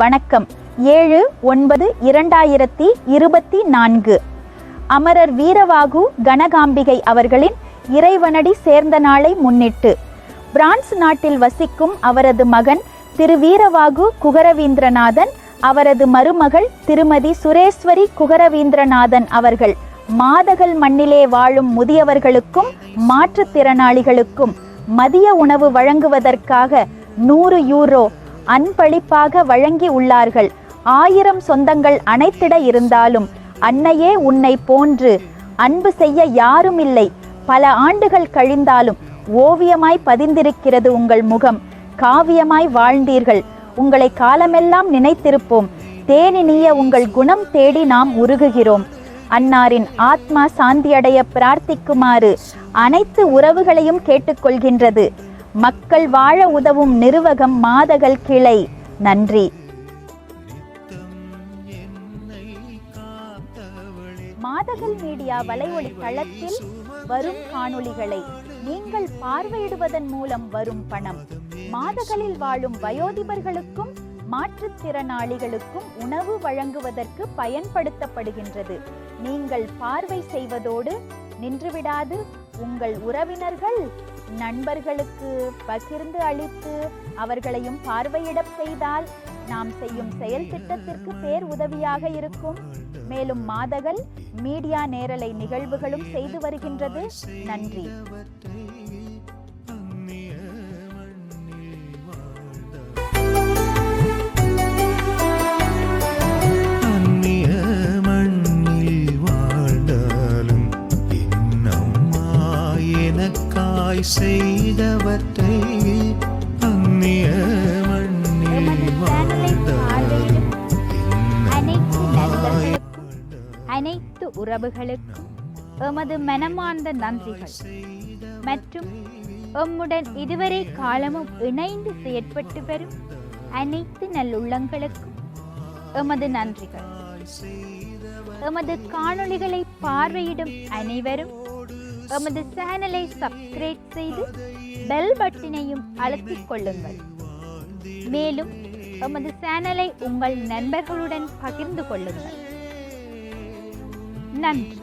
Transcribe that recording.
வணக்கம். ஏழு ஒன்பது இரண்டாயிரத்தி இருபத்தி நான்கு. அமரர் வீரவாகு கனகாம்பிகை அவர்களின் இறைவனடி சேர்ந்த நாளை முன்னிட்டு பிரான்ஸ் நாட்டில் வசிக்கும் அவரது மகன் திரு வீரவாகு குகரவீந்திரநாதன் அவரது மருமகள் திருமதி சுரேஸ்வரி குகரவீந்திரநாதன் அவர்கள் மாதகள் மண்ணிலே வாழும் முதியவர்களுக்கும் மாற்றுத்திறனாளிகளுக்கும் மதிய உணவு வழங்குவதற்காக நூறு யூரோ அன்பளிப்பாக வழங்கி உள்ளார்கள். ஆயிரம் சொந்தங்கள் அனைத்திட இருந்தாலும் அன்னையே உன்னை போன்று அன்பு செய்ய யாரும் இல்லை. பல ஆண்டுகள் கழிந்தாலும் ஓவியமாய் பதிந்திருக்கிறது உங்கள் முகம். காவியமாய் வாழ்ந்தீர்கள். உங்களை காலமெல்லாம் நினைத்திருப்போம். தேனினிய உங்கள் குணம் தேடி நாம் உருகுகிறோம். அன்னாரின் ஆத்மா சாந்தியடைய பிரார்த்திக்குமாறு அனைத்து உறவுகளையும் கேட்டுக்கொள்கின்றது. மக்கள் வாழ உதவும் நிறுவகம் மாதகள் கிளை. நன்றி. மாதகள் மீடியா வலையொலி தளத்தில் வரும் காணொளிகளை நீங்கள் பார்வையிடுவதன் மூலம் வரும் பணம். மாதகளில் வாழும் வயோதிபர்களுக்கும் மாற்றுத்திறனாளிகளுக்கும் உணவு வழங்குவதற்கு பயன்படுத்தப்படுகின்றது. நீங்கள் பார்வை செய்வதோடு நின்றுவிடாது. உங்கள் உறவினர்கள் நண்பர்களுக்கு பகிர்ந்து அளித்து அவர்களையும் பார்வையிடப் செய்தால் நாம் செய்யும் செயல் திட்டத்திற்கு பேர் உதவியாக இருக்கும். மேலும் மாதகல் மீடியா நேரலை நிகழ்வுகளும் செய்து வருகின்றது. நன்றி. எனக்காய் செய்தவற்றை அந்நிய அனைத்து உறவுகளுக்கும் எமது மனமார்ந்த நன்றிகள். மற்றும் எம்முடன் இதுவரை காலமும் இணைந்து செயற்பட்டு வரும் அனைத்து நல்லுள்ளங்களுக்கும் எமது நன்றிகள். எமது காணொளிகளை பார்வையிடும் அனைவரும் எமது சேனலை சப்ஸ்கிரைப் செய்து பெல் பட்டினையும் அழுத்திக் கொள்ளுங்கள் மேலும் எமது சேனலை உங்கள் நண்பர்களுடன் பகிர்ந்து கொள்ளுங்கள். நன்றி.